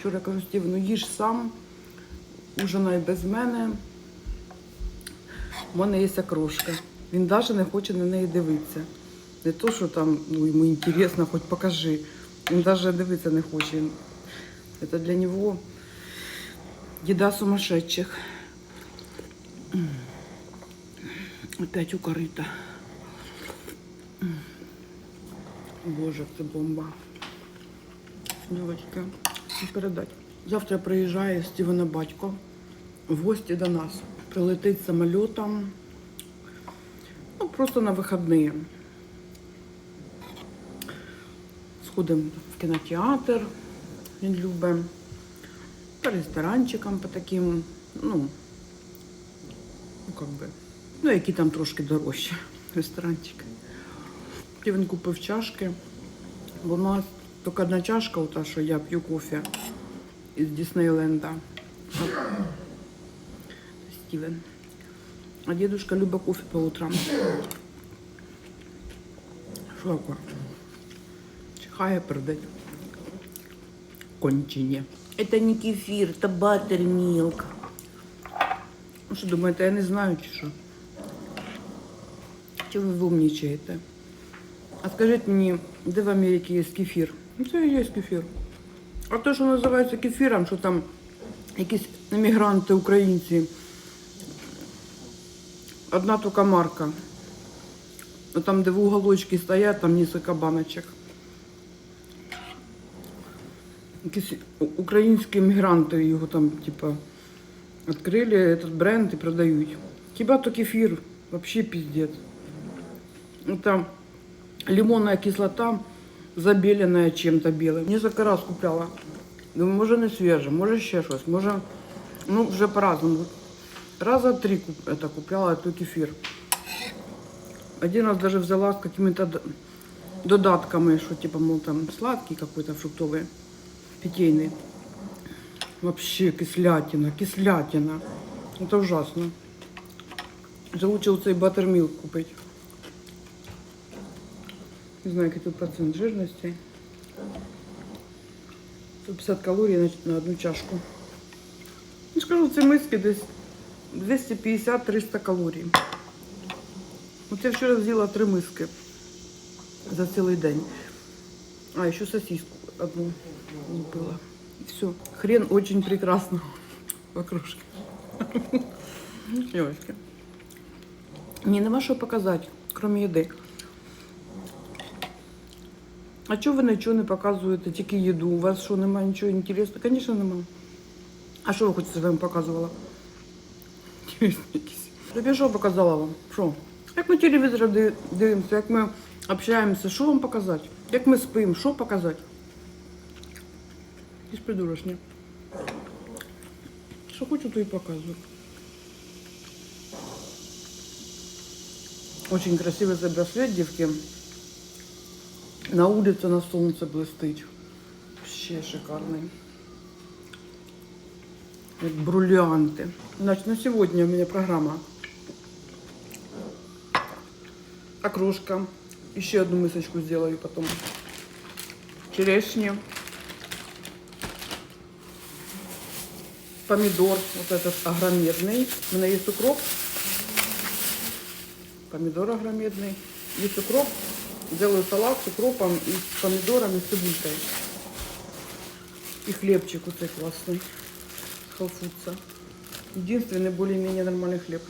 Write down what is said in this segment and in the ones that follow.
Вчора кажу, Стів, ну їж сам, ужинай без мене. У мене є окрошка. Він навіть не хоче на неї дивитися. Не то, що там ну, йому інтересно, хоч покажи. Він навіть дивитися не хоче. Це для нього їда сумасшедших. Опять укорита. М. Боже, це бомба. Дівчатки, не передать. Завтра приїжджає Стівена батько в гості до нас. Прилетить самолітом. Ну, просто на вихідні. Сходимо в кінотеатр. Він любить. По ресторанчикам, по таким, ну, ну, как би, ну, які там трошки дорожчі ресторанчики. І він купив чашки. Бо у нас тільки одна чашка, ота, що я п'ю кофе із Діснейленда. Стівен. А дедушка любить кофе по утрам. Що таке? Чихає пердить. Кончені. Это не кефир, это баттермилк. Ну що думаєте, я не знаю чи що? Чи ви вумнічаєте? А скажіть мені, де в Америці є кефір? Ну це і є кефір. А те, що називається кефіром, що там якісь емігранти українці. Одна тільки марка. Ну, Там, де в уголочці стоять, там несколько баночок. Якісь українські мігранти його там, типа, відкрили этот бренд і продають. Хіба то кефір, вообще пиздец. Ну, Там лимонная кислота, забеленная чем-то белым. Несколько раз купляла. Думаю, може не свіже, може ще щось, може, ну, вже по-разному. Раза три куп- это, купляла эту кефир. Один раз даже взяла с какими-то додатками, что типа, мол, там сладкий какой-то фруктовый, питейный. Вообще кислятина, кислятина. Это ужасно. Вже лучше оцей баттермілк купити. Не знаю, який тут процент жирності. 150 калорій на, одну чашку. Ну, скажу, в цій миски десь 250-300 калорій. От я вчора з'їла три миски за цілий день. А, ще сосиску одну купила. Все. Хрен очень прекрасно. Вокружки. Девочки. Мені нема що показати, крім їди. А чого ви нічого не показуєте, тільки їду? У вас що, немає нічого інтересного? Звісно, немає. А що ви хочете, щоб я вам показувала? Інтересно якісь. Так я що показала вам? Що? Як ми телевізор ди- дивимося, як ми общаємося, що вам показати? Як ми спимо, що показати? Якісь придурочні. Що хочу, то і показую. Очень красивый цей браслет, девки. На улице на солнце блестить. Вообще шикарный. Как бриллианты. Значит, на сегодня у меня программа. Окрошка. Еще одну мисочку сделаю потом. Черешня. Помидор. Вот этот огромедный. У меня есть укроп. Помидор огромедный. Есть укроп. Делаю салат с укропом и с помидорами, с цибулькой. И хлебчик вот такой классный. С халфутса. Единственный более-менее нормальный хлеб.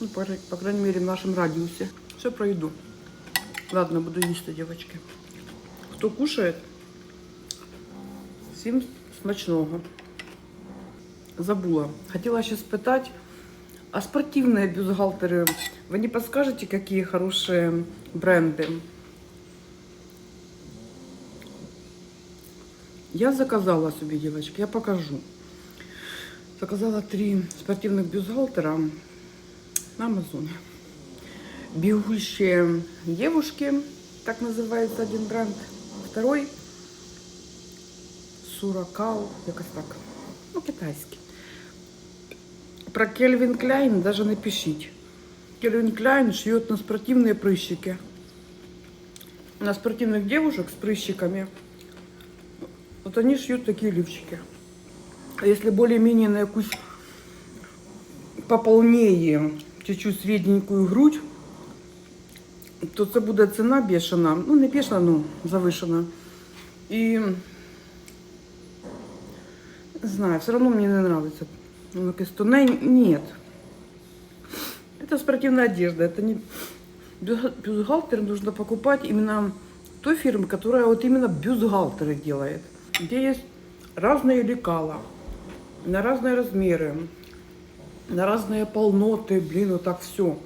Ну, по, по крайней мере, в нашем радиусе. Все про еду. Ладно, буду есть, девочки. Кто кушает, всім смачного. Забула. Хотела сейчас спитать, а спортивные бюстгальтеры, вы не подскажете, какие хорошие бренды? Я заказала себе, девочки, я покажу. Заказала три спортивных бюстгальтера на Амазоне. Бегущие девушки, так называется один бренд. Второй Суракал, якось так. Ну, китайський. Про Кельвин Кляйн даже напишите. Кельвин Кляйн шьет на спортивные прыщики. На спортивных девушек с прыщиками Вот они шьют такие лифчики. А если более-менее на якусь пополнее, чуть-чуть средненькую грудь, то це буде ціна бешена. Ну, не бешена, ну, завишена. І не знаю, все равно мне не нравится. Ну, якесь. Нет. Это спортивная одежда. Это не... Бюстгальтер нужно покупать именно той фирмы, которая вот именно бюстгальтеры делает. Где есть разные лекала, на разные размеры, на разные полноты, блин, вот так все.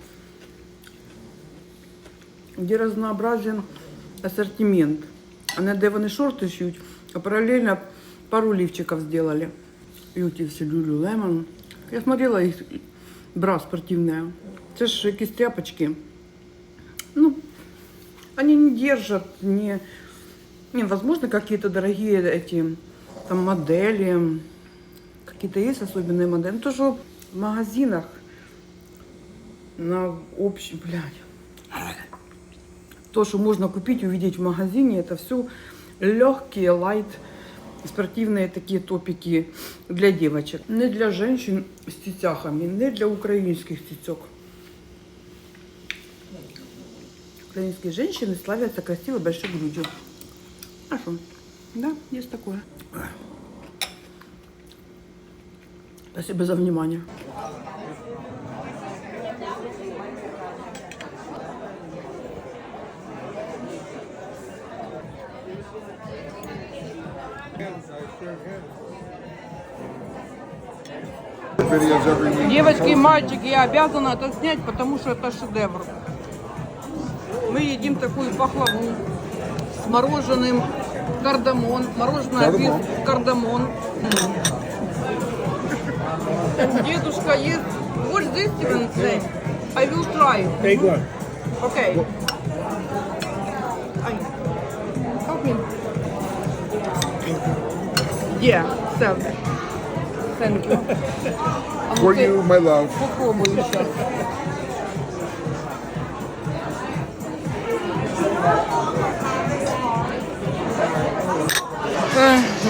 Где разнообразен ассортимент. А не де вони шорти шьють, а параллельно пару лифчиков сделали. И эти все Lululemon. Я смотрела их бра спортивная. Это ж якісь. Ну, они не держат, не... Не, возможно, какие-то дорогие эти там модели, какие-то есть особенные модели. Ну, то, что в магазинах на общем, блядь, то, что можно купить, увидеть в магазине, это все легкие, лайт, спортивные такие топики для девочек. Не для женщин с тетяхами, не для украинских тетек. Украинские женщины славятся красивой большой грудью. А что? Да, есть такое. Спасибо за внимание. Девочки и мальчики, я обязана это снять, потому что это шедевр. Едим такую пахлаву с мороженым кардамон. Мороженое Кардамон. без кардамон. Дедушка ест. What's this even say? I will try. Take one. Okay. Ай. Help me. Yeah, sir. Thank you. А For you, my love. Попробую сейчас.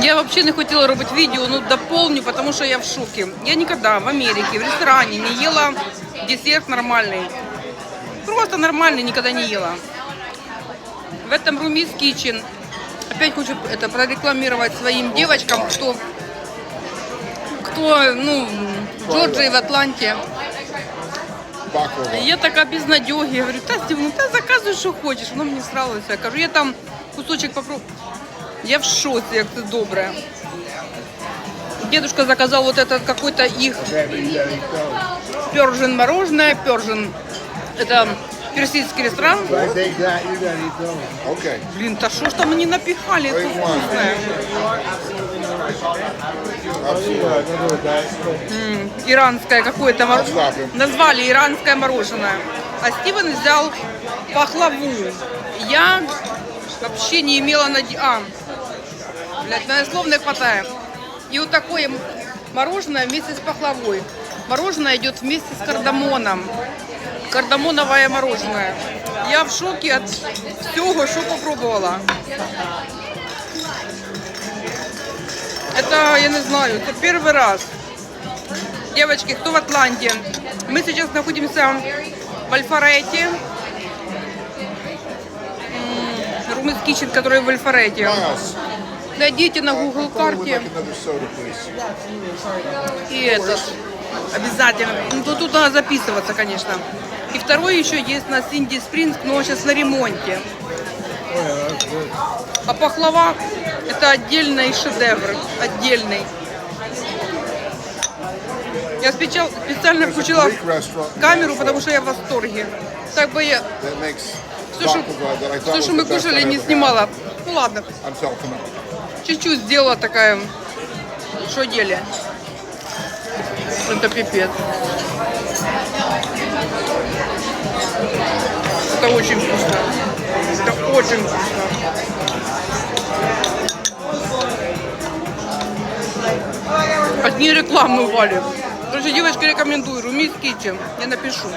Я вообще не хотела робити відео, ну дополню, потому что я в шоке. Я никогда в Америке, в ресторане не ела десерт нормальный. Просто нормальный никогда не ела. В этом Румис Kitchen опять хочу это прорекламировать своим девочкам, кто кто, ну, в Джорджии, в Атланте. Я така без надеги. Я говорю, та Стив, ну та заказуй, що хочеш. Воно мені сралося. Я кажу, я там кусочек попробую. Я в шоці, як це добре. Дедушка заказал вот этот какой-то их пержен мороженое, пержен. Это персидский ресторан. Okay. Блин, та что ж там они напихали, это вкусное. М, Иранское какое-то мороженое. Назвали иранское мороженое. А Стивен взял пахлаву. Я вообще не имела наде... А, блядь, на слов не хватает. И вот такое мороженое вместе с пахлавой. Мороженое идет вместе с кардамоном. Кардамоновое мороженое. Я в шоке от всего, что попробовала. Это, я не знаю, это первый раз. Девочки, кто в Атланте? Мы сейчас находимся в Альфарете. Румыс Кичен, который в Альфарете. Miles, Найдите на Google карте и этот. Обязательно. Ну, тут, тут надо записываться, конечно. И второй еще есть на Синди Спрингс, но он сейчас на ремонте. А пахлава это отдельный шедевр. Отдельный. Я спечал- специально включила камеру, потому что я в восторге. Так бы я все, что, все, что мы кушали, не снимала. Ну ладно. Чуть-чуть сделала такая, что деле. Это пипец. Это очень вкусно. Это очень вкусно. Одни рекламы вали. Короче, девочки рекомендую. Румис Китчен. Я напишу.